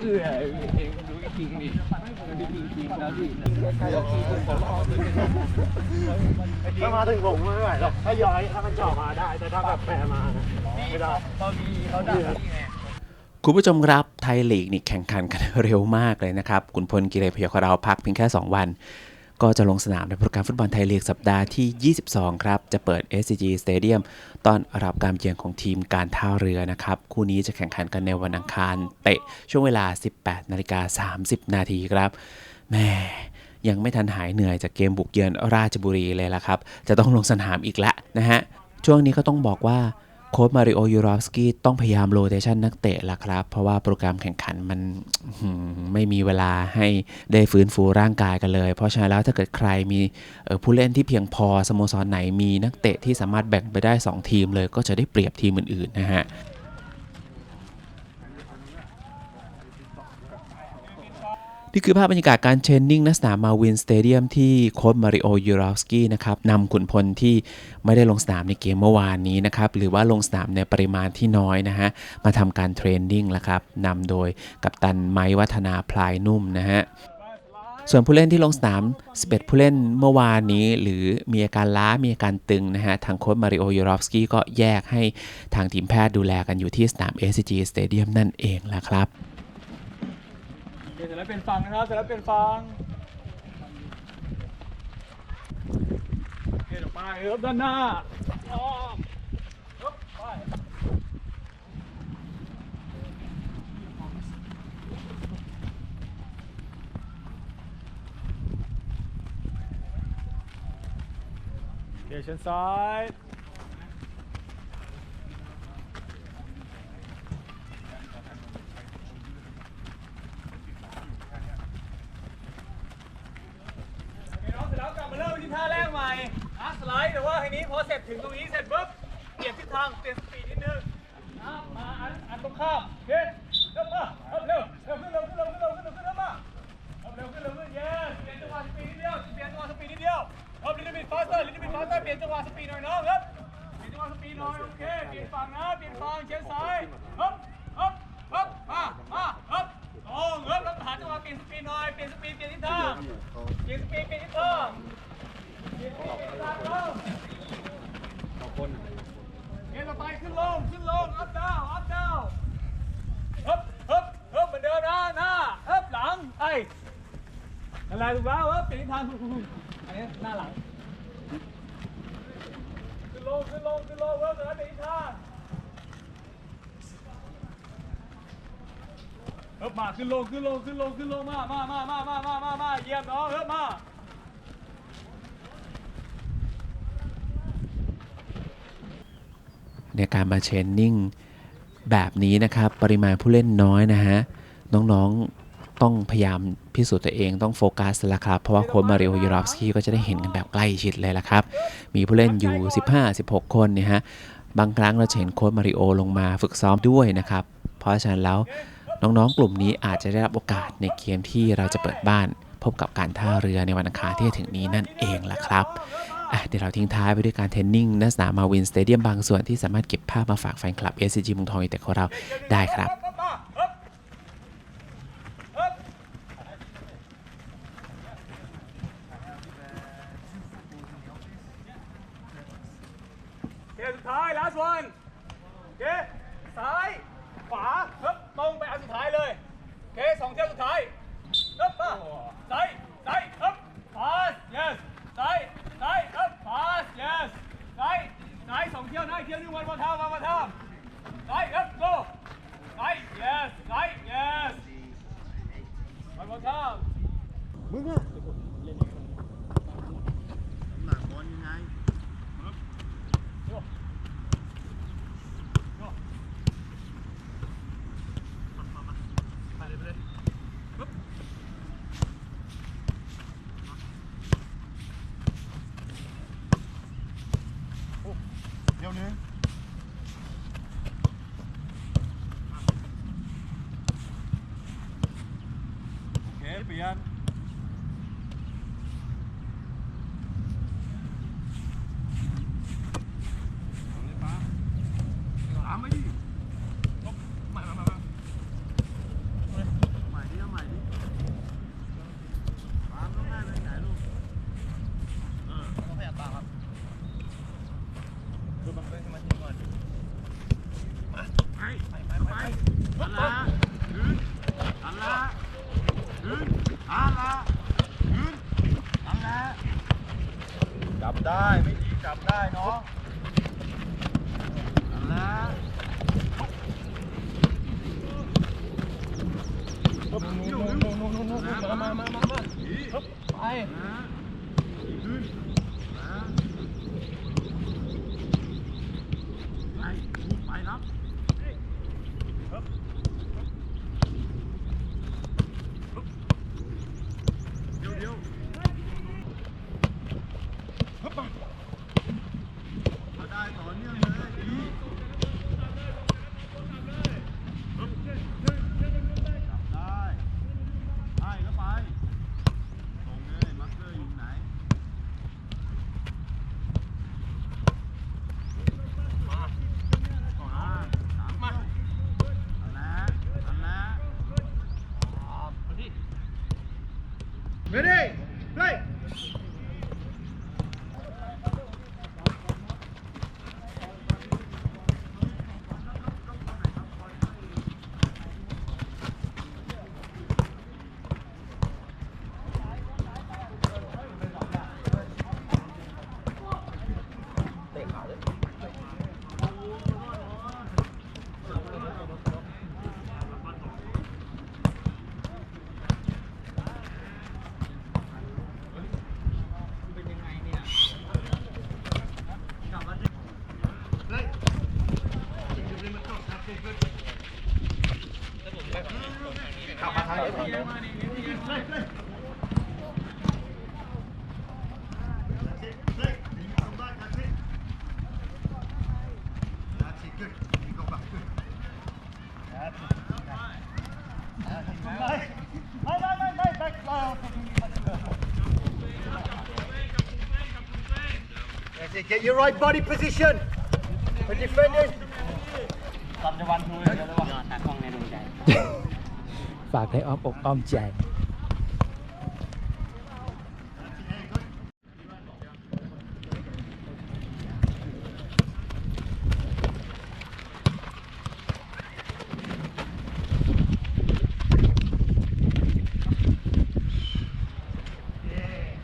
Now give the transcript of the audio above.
เออเองดูจริงดิดูจริงๆแล้วดิถ้ามาถึงผมไม่ไหวหรอกถ้าย้อยถ้ามันจาะมาได้ แต่ถ้าแบบแปรมาไม่ได้ตอนมีเขาด่าพี่ไงคุณผู้ชมครับไทยลีกนี่แข่งขันกันเร็วมากเลยนะครับ คุณพลกิเลพยของเราพักเพียงแค่ 2 วัน ก็จะลงสนามในโปรแกรมฟุตบอลไทยลีกสัปดาห์ที่ 22 ครับ จะเปิด SCG Stadium ตอนรับการเยือนของทีมการท่าเรือนะครับ คู่นี้จะแข่งขันกันในวันอังคาร เตะช่วงเวลา 18 นาฬิกา 30 นาทีครับแม่ยังไม่ทันหายเหนื่อยจากเกมบุกเยือนราชบุรีเลยละครับ จะต้องลงสนามอีกแล้วนะฮะ ช่วงนี้ก็ต้องบอกว่า โค้ชมาริโอยูรอฟสกี้ต้องพยายามโรเตชันนักเตะละครับ เพราะว่าโปรแกรมแข่งขันมันไม่มีเวลาให้ได้ฟื้นฟูร่างกายกันเลย เพราะฉะนั้นแล้วถ้าเกิดใครมีผู้เล่นที่เพียงพอสโมสรไหนมีนักเตะที่สามารถแบ่งไปได้ 2 ทีมเลยก็จะได้เปรียบทีมอื่นๆนะฮะ นี่คือภาพบรรยากาศการเทรนนิ่งณสนามมาวินสเตเดียมที่โค้ชมาริโอยูรอฟสกี้นะครับนำขุนพลที่ไม่ได้ลงสนามในเกมเมื่อวานนี้นะครับ หรือว่าลงสนามในปริมาณที่น้อยนะฮะ มาทำการเทรนนิ่งแล้วครับนำโดยกัปตันไม้วัฒนาพลายนุ่มนะฮะส่วนผู้เล่นที่ลงสนาม 11 ผู้เล่นเมื่อวานนี้ หรือมีอาการล้า มีอาการตึงนะฮะ ทางโค้ชมาริโอยูรอฟสกี้ก็แยกให้ทางทีมแพทย์ดูแลกันอยู่ที่สนาม SCG Stadium นั่นเองแหละครับ เสร็จแล้วเป็นฟังนะครับ เสร็จแล้วเป็นฟังโอเคเดี๋ยวไปครับด้านหน้าอ้อมครับไปโอเคเชิญซ้าย เดี๋ยวเสร็จแล้วกลับมาเริ่มที่ท่าแรกใหม่อะสไลด์ แต่ว่าทีนี้พอเสร็จถึงตรงนี้เสร็จปุ๊บเปลี่ยนทิศทางเปลี่ยนสปีดนิดนึงมาอันอันตรงข้ามโอเคเร็วมาเร็วเร็วขึ้นเร็วขึ้นเร็วขึ้นเร็วขึ้นเร็วขึ้นเร็วมาเร็วขึ้นเร็วขึ้นเย้เปลี่ยนจังหวะสปีดนิดเดียวเปลี่ยนจังหวะสปีดนิดเดียวเอาลิลิบิทฟาสเตอร์ลิลิบิทฟาสเตอร์เปลี่ยนจังหวะสปีดหน่อยน้องครับเปลี่ยนจังหวะสปีดหน่อยโอเคเปลี่ยนฝั่งนะเปลี่ยนฝั่งเชียงซ้ายฮึบฮึบฮึบมามาฮึบตรงฮึบแล้วหาจังหวะเปลี่ยนสปีดหน่อยเปลี่ยนสปีดเปลี่ยนทิศทางเปลี่ยนสปีดเปลี่ยนทิศทางเปลี่ยนสปีดเปลี่ยนทิศทางเริ่มเกมต่อไปขึ้นลง ขึ้นลง up down up down ฮึบฮึบฮึบเหมือนเดิมนะหน้าฮึบหลังไอ้นั่นแหละ ถูกแล้วฮึบเปลี่ยนทิศทางถูกอันนี้หน้าหลังขึ้นลงขึ้นลงขึ้นลงเพิ่มแล้วเปลี่ยนทางเฮ้ยมาขึ้นลงขึ้นลงขึ้นลงขึ้นลงมามามามามามามามาเยี่ยมน้องเฮ้ยมาในการมาเทรนนิ่งแบบนี้นะครับ ปริมาณผู้เล่นน้อยนะฮะ น้องๆ ต้องพยายามพิสูจน์ตัวเองต้องโฟกัสแล้วครับ เพราะว่าโค้ชมาริโอยูรอฟสกี้ก็จะได้เห็นกันแบบใกล้ชิดเลยละครับ มีผู้เล่นอยู่ 15-16 คนเนี่ยฮะบางครั้งเราเห็นโค้ชมาริโอลงมาฝึกซ้อมด้วยนะครับ เพราะฉะนั้นแล้วน้องๆ กลุ่มนี้อาจจะได้รับโอกาสในเกมที่เราจะเปิดบ้าน พบกับการท่าเรือในวันอังคารที่จะถึงนี้นั่นเองล่ะครับเดี๋ยวเราทิ้งท้ายไปด้วยการเทรนนิ่งณสนามมาวินสเตเดียมบางส่วนที่สามารถเก็บภาพมาฝากแฟนคลับ SCG มุงทองยูไนเต็ดของเราได้ครับ มาฮึบฮึบ เกมสุดท้าย last one เคซ้ายขวาเฮ้ยตรงไปอันสุดท้ายเลย เคสองเที่ยวสุดท้ายฮึบมาซ้าย Fabián. จับได้ไม่ดีจับได้เนาะแล้วนู่นนู่นนู่นนู่นมามามามาไป Mañana. Isaac, get your right body position. The defenders. ฝากให้อ้อมอกอ้อมใจ